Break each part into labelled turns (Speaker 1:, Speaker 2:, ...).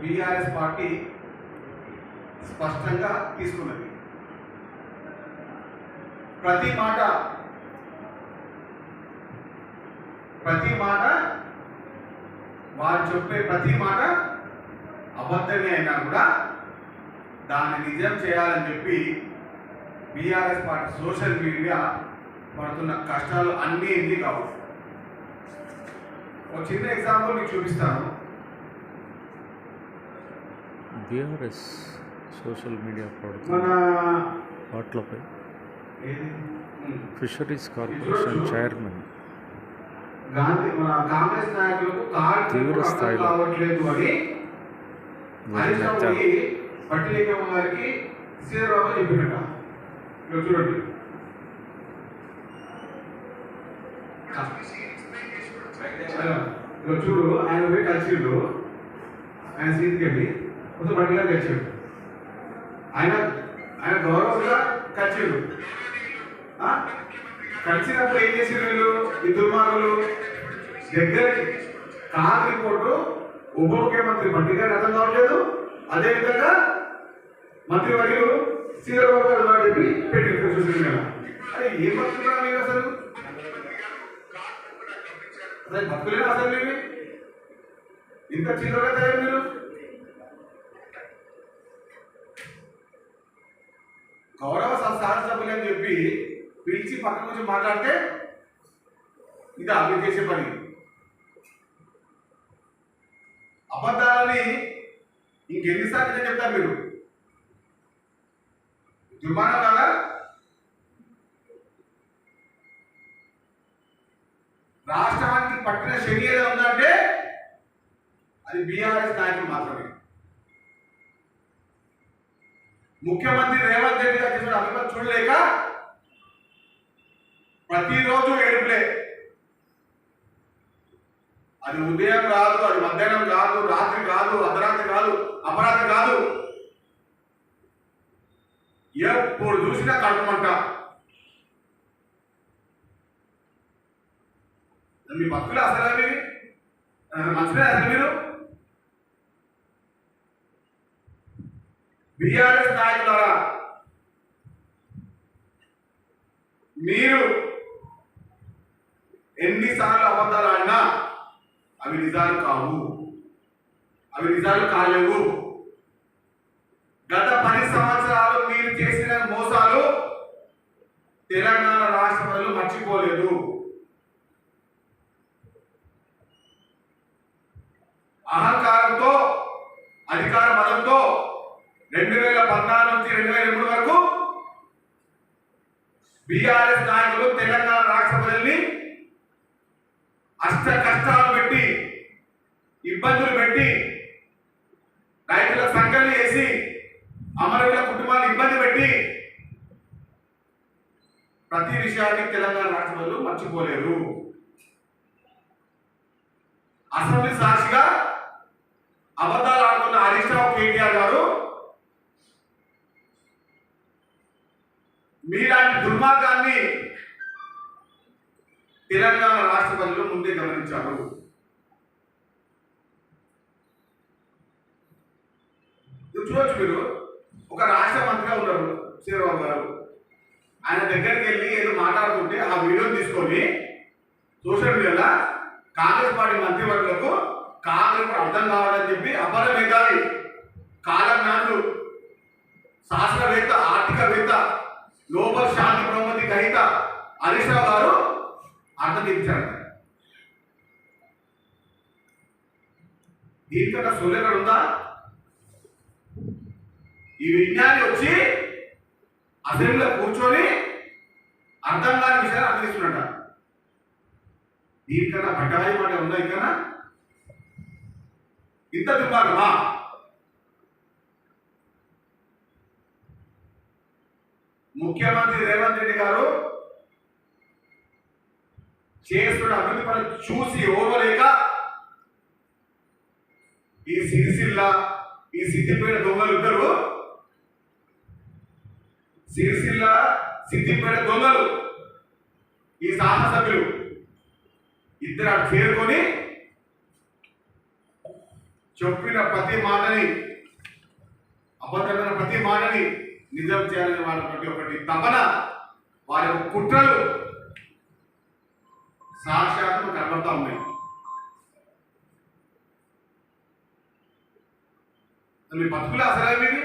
Speaker 1: BRS party స్పష్టంగా తీసుకున్నది. ప్రతి మాట ప్రతి మాట వారు చెప్పే ప్రతి మాట అబద్ధమే అయినా కూడా దాన్ని నిజం చేయాలని చెప్పి బీఆర్ఎస్ పార్టీ సోషల్ మీడియా పడుతున్న కష్టాలు అన్నీ ఎన్ని కావచ్చు ఒక చిన్న ఎగ్జాంపుల్ మీకు చూపిస్తాను.
Speaker 2: బీఆర్ఎస్ సోషల్ మీడియా
Speaker 1: మన
Speaker 2: పడుతున్న వాటిలపై. ఫిషరీస్ కార్పొరేషన్ చైర్మన్
Speaker 1: గాంధీ మన కాంగ్రెస్ నాయకులకు కాల్
Speaker 2: తీవ్ర స్థాయిలో
Speaker 1: చూడండి. ఇలా చూడు ఆయన పోయి కలిసిండు. ఆయన సీట్కి వెళ్ళి కొంచెం పట్టిగా కలిసిండు. ఆయన ఆయన గౌరవంగా కలిసిండు. ఆ? కలిసినప్పుడు ఏం చేసిండు వీళ్ళు? ఈ దుర్మార్గులు. దగ్గరికి కార్ రిపోర్టు ఉప ముఖ్యమంత్రి బండి గారు అర్థం కావట్లేదు. అదేవిధంగా మంత్రి వర్యులు శ్రీరాబాబు గారు చెప్పి పెట్టి సోషల్ మీడియాలో అరే ఏం మీరు అసలు? అసలు భక్తులేనా అసలు మీరు? ఇంత చిన్నగా తయారు మీరు? గౌరవ సభ్యులు అని చెప్పి పిలిచి పక్కన నుంచి మాట్లాడితే ఇది అవి చేసే పని. అబద్ధాలని ఇంకెన్నిసార్లు నేను చెప్తారు మీరు? దుర్మానం కాదా? రాష్ట్రం పట్టిన శని ఏదో ఉందంటే అది బీఆర్ఎస్ నాయకులు మాత్రమే. ముఖ్యమంత్రి రేవంత్ రెడ్డి గారు చేసిన అభివృద్ధి చూడలేక ప్రతిరోజు ఏడుపులే. అది ఉదయం కాదు అది మధ్యాహ్నం కాదు రాత్రి కాదు అర్ధరాత్రి కాదు అపరాత్రి కాదు. ఎప్పుడు చూసినా కడుపుమంట మీ భక్తులు అసలు అవి మంచిదే అసలు మీరు? బీఆర్ఎస్ నాయకులారా మీరు ఎన్నిసార్లు అబద్ధాలు ఆడినా అవి నిజాలు కావు. అవి నిజాలు కాలేవు. గత పది సంవత్సరాలు మీరు చేసిన మోసాలు తెలంగాణ రాష్ట్ర ప్రజలు మర్చిపోలేదు. అధికార మతంతో రెండు వేల పద్నాలుగు నుంచి రెండు వేల మూడు వరకు బీఆర్ఎస్ నాయకులు తెలంగాణ రాష్ట్ర ప్రజల్ని అష్ట కష్టాలు పెట్టి ఇబ్బందులు పెట్టి రైతుల సంఘాలు వేసి అమరవీల కుటుంబాలు ఇబ్బంది పెట్టి ప్రతి విషయాన్ని తెలంగాణ రాష్ట్రంలో మర్చిపోలేరు. అసెంబ్లీ సాక్షిగా మీలాంటి దుర్మార్గాన్ని తెలంగాణ రాష్ట్ర ప్రజలు ముందే గమనించారు. చూడవచ్చు చూడొచ్చు మీరు ఒక రాష్ట్ర మంత్రిగా ఉన్నారు శ్రీరావు గారు. ఆయన దగ్గరికి వెళ్ళి ఏదో మాట్లాడుతుంటే ఆ వీడియో తీసుకొని సోషల్ మీడియాలో కాంగ్రెస్ పార్టీ మంత్రివర్గులకు కాంగ్రెస్ అర్థం కావాలని చెప్పి అపర మేధావి కాలం దీనికన్నా సూర్యకడ ఉందా? ఈ విజ్ఞాని వచ్చి అసెంబ్లీలో కూర్చొని అర్థం కాని విషయాన్ని అర్థం దీనికన్నా పట్టాయి మాట ఉందా ఇంకా ఇంత దుర్మార్గమా? ముఖ్యమంత్రి రేవంత్ రెడ్డి గారు చేస్తున్న అభివృద్ధి పనులు చూసి ఓర్వలేక ఈ సిరిసిల్ల ఈ సిద్దిపేట దొంగలు ఇద్దరు? సిరిసిల్ల సిద్దిపేట దొంగలు. ఈ శాసనసభ్యులు ఇద్దరు అటు చేరుకొని చెప్పిన ప్రతి మాటని అబద్ధమైన ప్రతి మాటని నిజం చేయాలని వాళ్ళ ప్రతి ఒక్కటి తపన వారి యొక్క కుట్రలు సాక్షాత్మ కనబడతా ఉన్నాయి. మీ అసలే మీది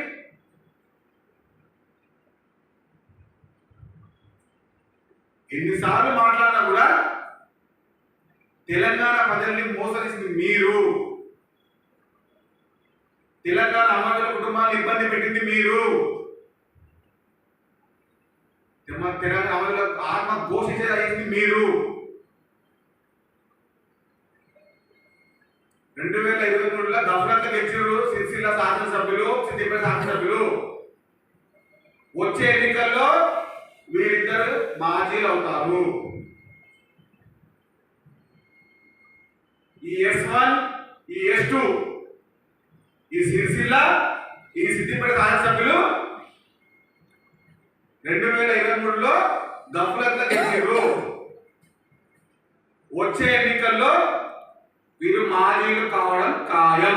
Speaker 1: ఎన్నిసార్లు మాట్లాడినా కూడా తెలంగాణ ప్రజల్ని మోసరిసింది మీరు. తెలంగాణ అమరుల కుటుంబాన్ని ఇబ్బంది పెట్టింది మీరు. తెలంగాణ అమరుల ఆత్మ ఘోషించేది అయింది మీరు. రెండు వేల ఇరవై మూడులో దఫరంత సిరిసిల్ల శాసనసభ్యులు సిద్దిపేట శాసనసభ్యులు. వచ్చే ఎన్నికల్లో వీరిద్దరు మాజీలు అవుతారు. ఈ ఎస్ వన్ ఈ ఎస్ టూ ఈ సిరిసిల్ల ఈ సిద్దిపేట శాసనసభ్యులు రెండు వేల ఇరవై మూడులో దఫరంత గెలిచారు. వచ్చే ఎన్నికల్లో వీరు మాజీలు కావడం ఖాయం